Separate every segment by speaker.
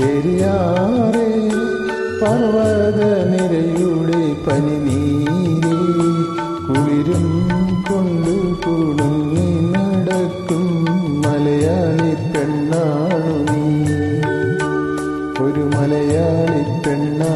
Speaker 1: പെരിയാറേ പർവത നിരയുടെ പനിനീരേ കുളിരും കൊണ്ടു കുടുങ്ങി നടക്കും മലയാളി പെണ്ണാണു നീ. ഒരു മലയാളി പെണ്ണാ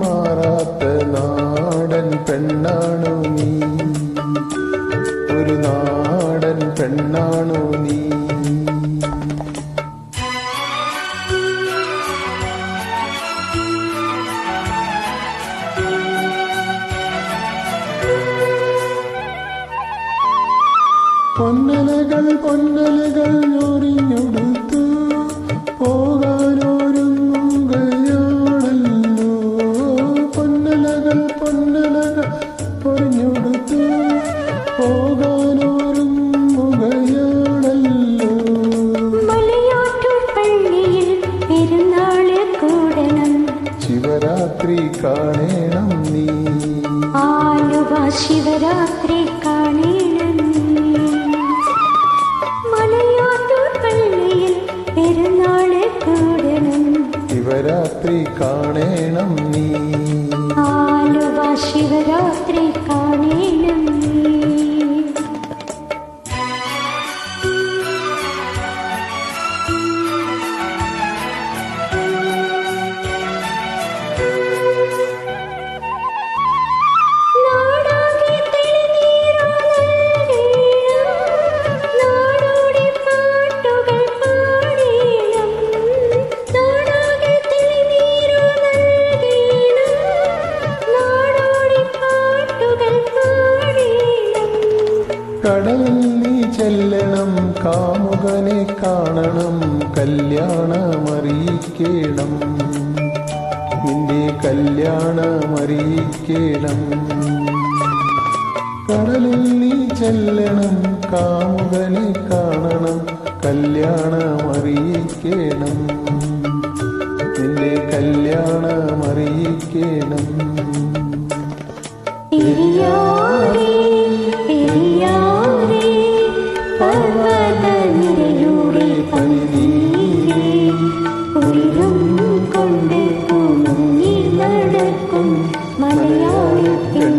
Speaker 1: മാറാത്ത നാടൻ പെണ്ണാണു നീ. ഒരു നാടൻ പെണ്ണാണു നീ. പൊന്നലകൾ പൊന്നലകൾ ഞൊറിഞ്ഞൊടുത്തു പൊന്നലകൾ പൊറിഞ്ഞൊടുത്തു പോകാനൊരുങ്ങുകയാണല്ലോ.
Speaker 2: മലയാറ്റൂർ പള്ളിയിൽ പെരുന്നാൾ കൂടണം.
Speaker 1: ശിവരാത്രി കാണേണം നീ.
Speaker 2: ആലുവ ശിവരാത്രി കാണേണം മലയാറ്റൂർ പള്ളിയിൽ പെരുന്നാൾ കൂടണം.
Speaker 1: ശിവരാത്രി കാണേണം നീ.
Speaker 2: ആലുവ
Speaker 1: നീ ചെല്ലണം കാമുകനെ കാണണം കല്യാണമറിയിക്കണം. നിന്റെ കല്യാണമറിയിക്കണം. കടലിൽ നീ ചെല്ലണം കാമുകനെ കാണണം കല്യാണമറിയിക്കണം. നിന്റെ കല്യാണമറിയിക്കണം.
Speaker 2: നടക്കും